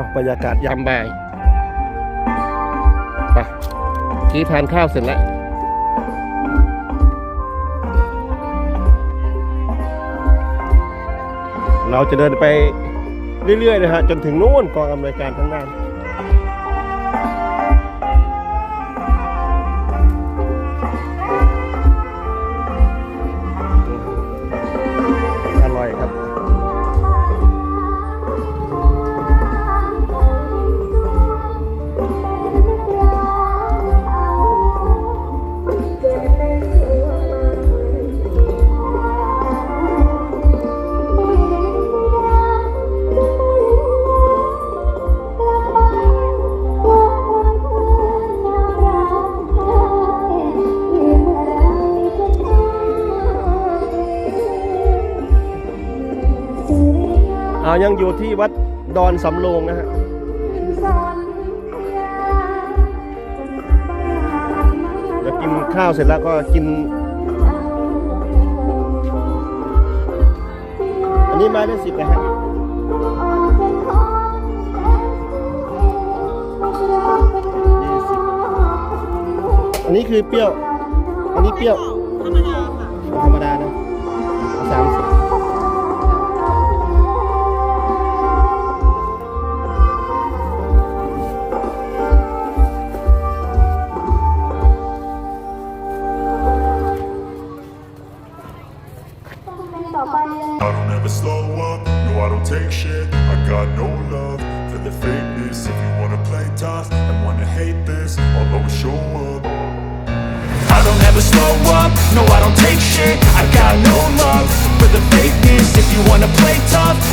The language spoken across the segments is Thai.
เอาบรรยากาศยามยำบ่ายไปกี้ทานข้าวเสร็จแล้วเราจะเดินไปเรื่อยๆนะฮะจนถึงนู่นกองอำนวยการข้างหน้ ยังอยู่ที่วัดดอนสำโรงนะฮะเดี๋ยวกินข้าวเสร็จแล้วก็กิน อันนี้ไมาได้สิบนะฮะยี่สิบอันนี้คือเปรี้ยว อันนี้เปรี้ยว ธรรมดา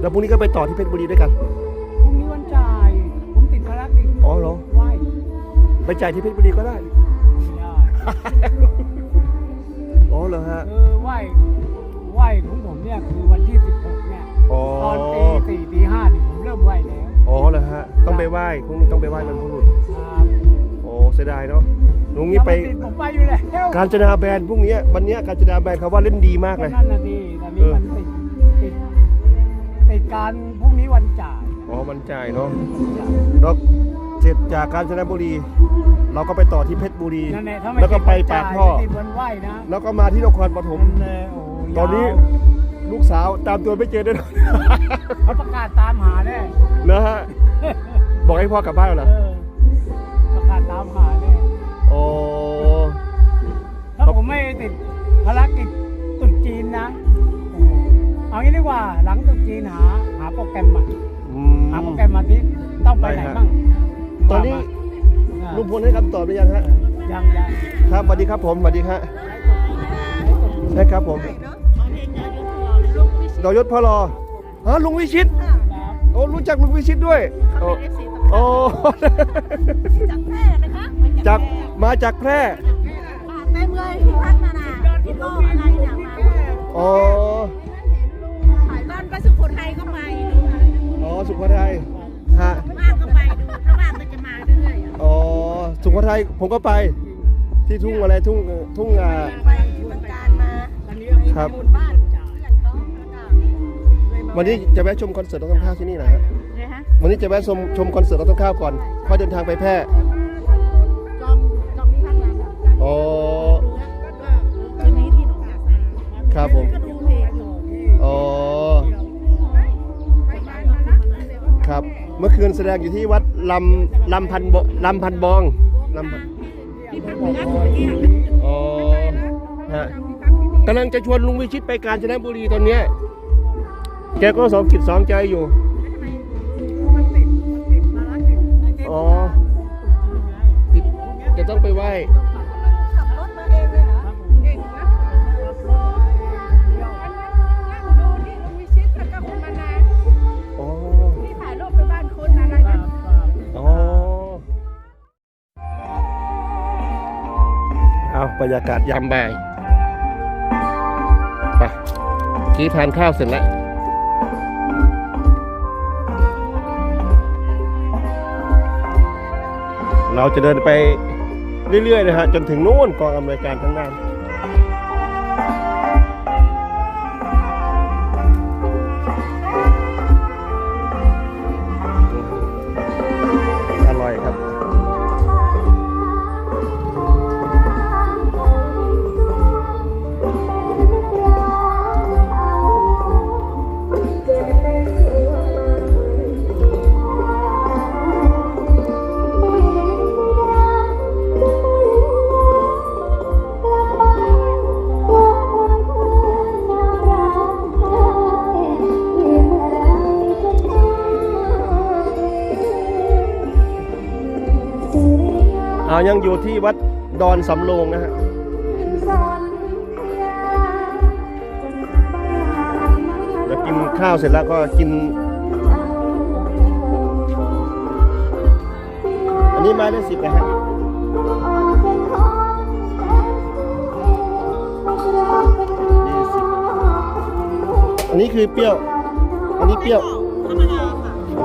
แล้วพรุ่งนี้ก็ไปต่อที่เพชรบุรีด้วยกัน พรุ่งนี้วันจ่าย ผมติดภารกิจอ๋อเหรอ ไหว้ไปจ่ายที่เพชรบุรีก็ได้ ไม่ได้ อ๋อเหรอฮะเออไหว้ไหว้ของผมเนี่ยคือวันที่ 16 เนี่ย อ๋อ ตอนตีสี่ตีห้านี่ผมเริ่มไหว้แล้วอ๋อเหรอฮะ ต้องไปไหว้พรุ่งนี้ต้องไปไหว้บรรพบุรุษครับโอ้เสียดายเนาะลุงนี่ไป แล้วผมไปอยู่แล้วการจนาแบรนด์พรุ่งนี้วันเนี้ยการจนาแบรนด์เขาว่าเล่นดีมากก็เลย นั่นน่ะดิตอนนี้มันติดติดติด การพรุ่งนี้วันจ่ายอ๋อมันจ่ายเนาะแล้วเสร็จจากกาญจนบุรี เราก็ไปต่อที่เพชรบุรี นั่นแหละถ้าไม่แล้วก็ไปติดวันปากจ่ายท่อไม่ติดวันไหว้นะแล้วก็มาที่นครปฐมนั่นแหละโอ้ยตอนนี้ยาวลูกสาวตามตัวไม่เจอแน่นอน เขาประกาศตามหาแน่นะฮะบอกให้พ่อกลับบ้านแล้วเหรอเออประกาศตามหาแน่โอ้ถ้าผมไม่ติดภารกิจตรุษจีนนะโอ้โหเอางี้ดีกว่าหลังตรุษจีนหาหาโปร แกรมมาอืมหาโปรแกรมมาที่ต้องไปไหนได้ฮะบ้างตอนนี้อ่าลุงพลให้คำตอบหรือยังฮะยังยังครับสวัสดีครับผมสวัสดีครับใช่ครับผมดอยศพอรอฮะลุงวิชิตโอ้รู้จักลุงวิชิตด้วยโอ้โอ้จากแพร่นะคะจากมาจากแพร่เต็มเลยที่พักนานาที่โลกอะไรเนี่ยมาหมดเลยอ๋อ สุโขทัยฮะว่างก็ไปดูถ้าว่างก็จะมาเรื่อยๆอะอ๋อสุโขทัยผมก็ไป ที่ทุ่งอะไรทุ่งเอ่อทุ่งอ่า ไปที่บางการมาครับบุญบ้านเพื่อนเขาแล้วก็เลยมาวันนี้จะแวะชมคอนเสิร์ตน้องต้นข้าวที่นี่นะฮะเนี่ยฮะวันนี้จะแวะชมชมคอนเสิร์ตน้องต้นข้าวก่อนค่อยเดินทางไปแพร่จอมจอมที่พักนานาอ๋อคืนนี้ที่หนองยาไซครับผมก็ดูเพลงอยู่อ๋อ เมื่อคืนแสดงอยู่ที่วัดลำลำพันบลำพันบองลำพันที่พักนัดเมื่อกี้อ๋อฮะกำลังจะชวนลุงวิชิตไปกาญจนบุรีตอนเนี้ยแกก็สองจิตสองใจอยู่มันติดมันติดภารกิจไอ้ที่อ๋อติดจะต้องไปไหว้ เอาบรรยากาศยามทำบ่ายไปกี้ทานข้าวเสร็จแล้วเราจะเดินไปเรื่อยๆนะฮะจนถึงนู่นกองอำนวยการข้างหน้ ยังอยู่ที่วัดดอนสำโรงนะฮะเดี๋ยวกินข้าวเสร็จแล้วก็กิน อันนี้ไม้ได้สิบนะฮะยี่สิบอันนี้คือเปรี้ยว อันนี้เปรี้ยว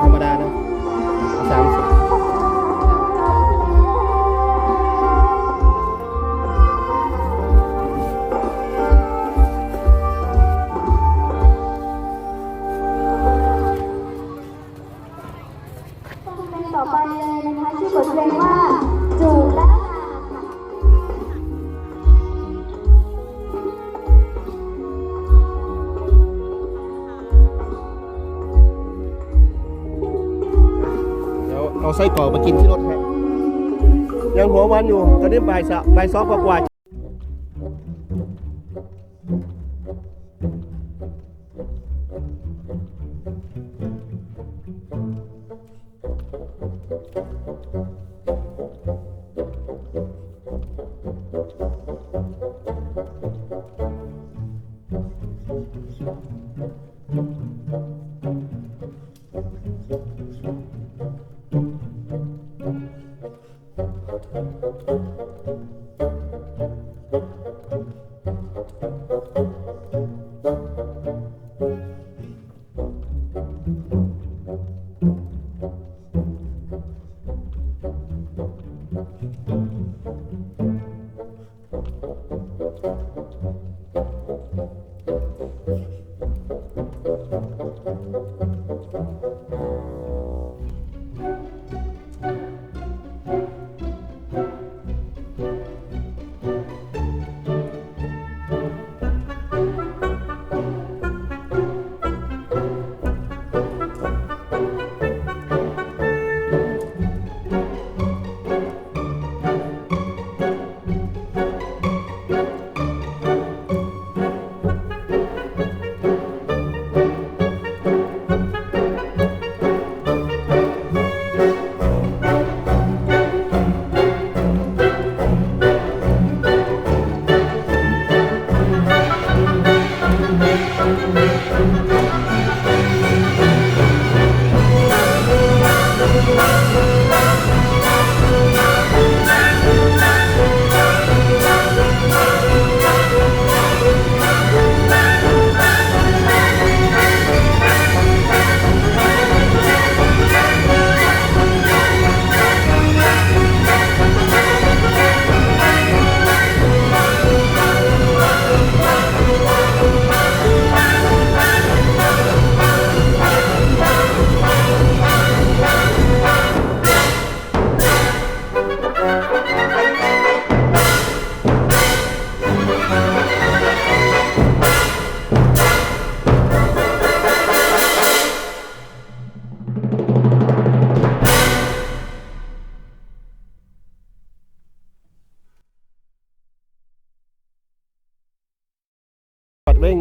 ธรรมดา ไส้กรอกมากินที่รถแท็บยังหัววันอยู่ตอนนี้บ่ายสะบ่ายสองกว่าๆ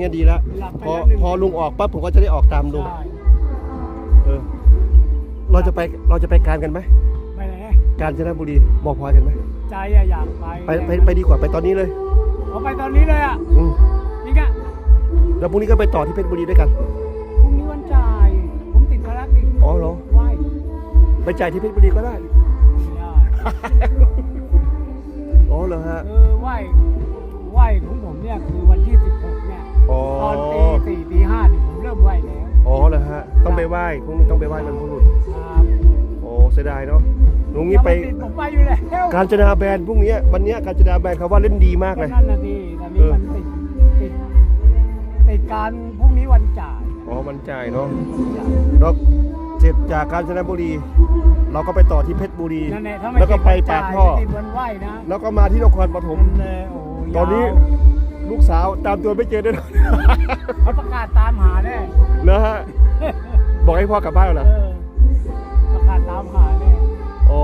งเงี้ยดีแล้วหลับไปพอแล้วหนึ่งพอลุงออกปั๊บผมก็จะได้ออกตามลุงใช่เออเราจะไปเราจะไปการกันไหมไปไหนกาญจนบุรีบอกพลอยกันไหมใจอะอยากไปไปไปไปดีกว่าไปตอนนี้เลยเอาไปตอนนี้เลยอะอืมนี่กะแล้วพรุ่งนี้ก็ไปต่อที่เพชรบุรีด้วยกันพรุ่งนี้วันจ่ายผมติดภารกิจอ๋อเหรอไหว้ไปจ่ายที่เพชรบุรีก็ได้ไม่ได้อ๋อเหรอฮะเออไหว้ไหว้ของผมเนี่ยคือวันที่16เนี่ย อ๋อตอนตีสี่ตีห้านี่ผมเริ่มไหว้แล้วอ๋อเหรอฮะ ต้องไปไหว้พรุ่งนี้ต้องไปไหว้บรรพบุรุษครับโอ้เสียดายเนาะลุงนี้ไปถ้ามันติดผมไปอยู่แล้วกาญจนาแบรนด์พรุ่งนี้วันเนี้ยกาญจนาแบรนด์เขาว่าเล่นดีมากเลย นั่นน่ะดิตอนนี้มันติดติดติดการพรุ่งนี้วันจ่ายอ๋อมันจ่ายเนาะวันจ่ายแล้วเสร็จจากกาญจนบุรี เราก็ไปต่อที่เพชรบุรี นั่นแหละถ้าไม่แล้วก็ไปติดวันปาจ่ากยท่อไม่ติดวันไหว้นะแล้วก็มาที่นครปฐม นั่นเลยโอ้ยตอนนี้ยาว ลูกสาวตามตัวไม่เจอแน่นอน เขาประกาศตามหาแน่นะฮะ บอกให้พ่อกลับบ้านแล้วเหรอเออประกาศตามหาแน่โอ้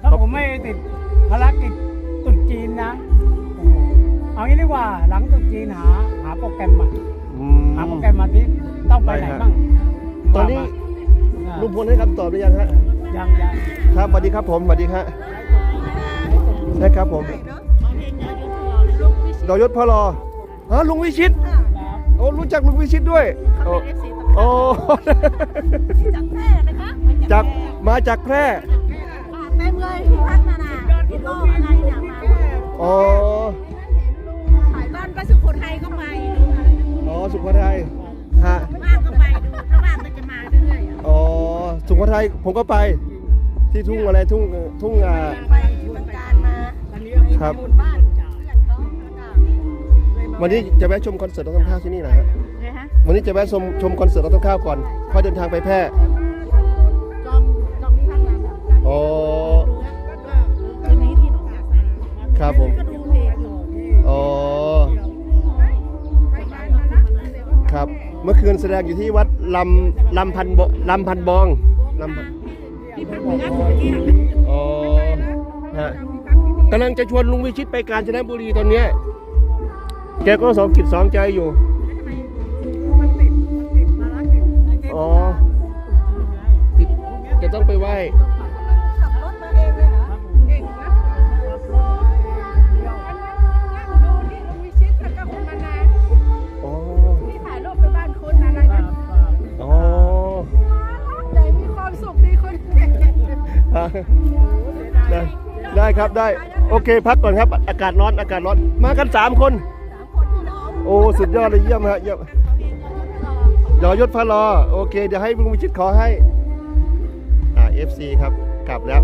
ถ้าผมไม่ติดภารกิจตรุษจีนนะโอ้โหเอางี้ดีกว่าหลังตรุษจีนหา หาโปรแกรมมาอืหาโปรมแกรมมาที่ต้องไปไหนไปฮะบ้างตอนนี้ ว่ามาลุงพลให้คำตอบหรือยังฮะ ยังยังครับสวัสดีครับผมสวัสดีครับใช่ครับผม ดอยศพ่อรอฮะลุงวิชิตโอ้รู้จักลุงวิชิตด้วยโอ้โอ้จากแพร่นะคะจากมาจากแพร่เต็มเลยที่พักนานาพี่โก้อะไรเนี่ยมาอ๋อถ่ายบ้านก็สุโขทัยก็ไปดูอ๋อสุโขทัยฮะว่างก็ไปดูถ้าว่างก็จะมาเรื่อยๆอ๋อสุโขทัยผมก็ไปที่ทุ่งอะไรทุ่งเอ่อทุ่งอ่าไปเมืองการมาครับ วันนี้จะแวะชมคอนเสิร์ตน้องต้นข้าวที่นี่นะฮะนะฮะวันนี้จะแวะชมชมคอนเสิร์ตน้องต้นข้าวก่อนค่อยเดินทางไปแพร่จองจองที่พักมาแบบอ๋อก็คืนนี้ที่หนองยาไซครับผม ก็ดูเพลงอยู่อ๋อไปบ้านมาละครับ เมื่อคืนแสดงอยู่ที่วัดลำลำพันบลำพันบองลำพันที่พักเหนือหัวที่อ๋อฮะกำลังจะชวนลุงวิชิตไปกาญจนบุรีตอนเนี้ย แกก็สองกิจสองใจอยู่มันติดมันติดภารกิจไอ้เทศอ๋อกาลตรุษจีนไงติดจะต้องไปไหว้ ขับรถมาเองเลยเหรอเก่งนะนั่งดูที่ลุงวิชิตแล้วก็คุณมานาอ๋อ ที่ถ่ายรูปไปบ้านคุณอะไรนะอ๋อใจมีความสุขดีคนเก่งได้ได้ครับได้ โอเค พักก่อนครับ อากาศร้อน อากาศร้อน มากันสามคน โอ้สุดยอดเลยเยี่ยมฮะเยี่ยมยอยศพะลอโอเค เดี๋ยวให้ลุงวิชิตขอให้อ่า FC ครับกลับแล้ว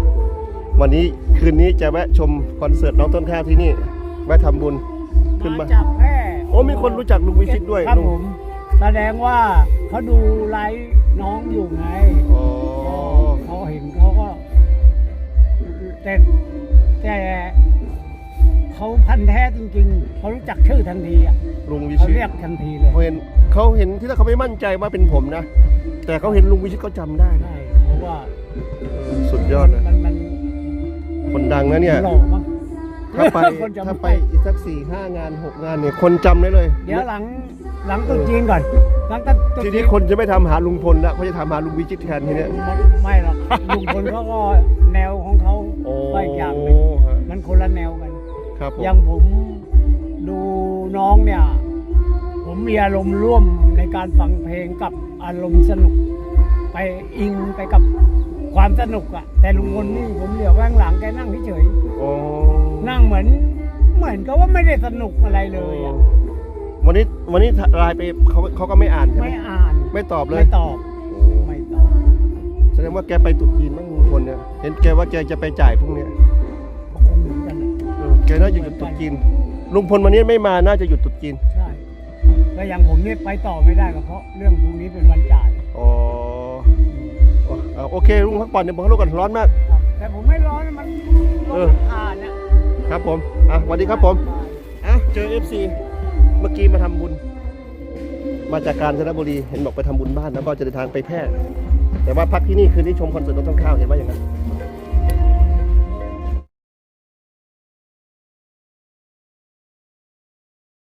วันนี้คืนนี้จะแวะชมคอนเสิร์ตน้องต้นข้าวที่นี่แวะทำบุญขึ้นมาจากแพร่โอ้มีคนรู้จักลุงวิชิตด้วยครับลุงผมแสดงว่าเขาดูไลฟ์น้องอยู่ไงอ๋อเขาเห็นเขาก็ แต่แต่ เขาพันธุ์แท้จริงๆ เขารู้จักชื่อทันทีอะลุงวิเขาชิตเรียกทันทีเลยเขาเห็นเขาเห็นที่แรกเขาไม่มั่นใจว่าเป็นผมนะ แต่เขาเห็นลุงวิชิตเขาจำได้นะใช่เพราะว่าเออสุดยอดนะมันมันคนดังนะเนี่ย หล่อมั้ง ถ้าไป คนจำถ้าไปได้อีกสักสี่ห้างานหกงานเนี่ยคนจำได้เลย เดี๋ยวหลังหลังตรุ๊จีนก่อน หลังตรุ๊ทีจีนี้คนจะไม่ทำหาลุงพลละเขาจะทำหาลุงวิชิตแทนทีเนี้ยมันไม่หรอกลุงพลเขาก็แนวของเขาโอ้ไปอีกอย่างห ครับผม อย่างผมดูน้องเนี่ย ผมมีอารมณ์ร่วมในการฟังเพลงกับอารมณ์สนุก ไปอิงไปกับความสนุกอะแต่ลุงพลนี่ผมเหลียวแว่างหลังแกนั่งเฉยโอ้ๆนั่งเหมือน เหมือนกับว่าไม่ได้สนุกอะไรเลยอะวันนี้วันนี้ไลน์ไปเขาเขาก็ไม่อ่านใช่ไหมไม่อ่านไม่ตอบเลยไม่ตอบไม่ตอบแสดงว่าแกไปตรุษจีนบ้างลุงพลเนี่ย เห็นแกว่าแกจะไปจ่ายพรุ่งเนี้ย แกน่าจะหยุดตรุษจีน ลุงพลวันนี้ไม่มาน่าจะหยุดตรุษจีน ใช่ก็อย่างผมเนี่ยไปต่อไม่ได้ก็เพราะเรื่องพรุ่งนี้เป็นวันจ่ายอ๋ออ๋อเอาโอเคลุงพักผ่อนเดี๋ยวผมลุกก่อนร้อนมาก ครับแต่ผมไม่ร้อนมันเอร้ออนผ่านนะครับผม อะสวัสดีครับผม อะเจอ FC เมื่อกี้มาทำบุญ มาจากกาญจนบุรี เห็นบอกไปทำบุญบ้านแล้วก็จะเดินทางไปแพร่ แต่ว่าพักที่นี่คืนนี้ชมคอนเสิร์ตรถต้นข้าวเห็นว่าอย่างนั้น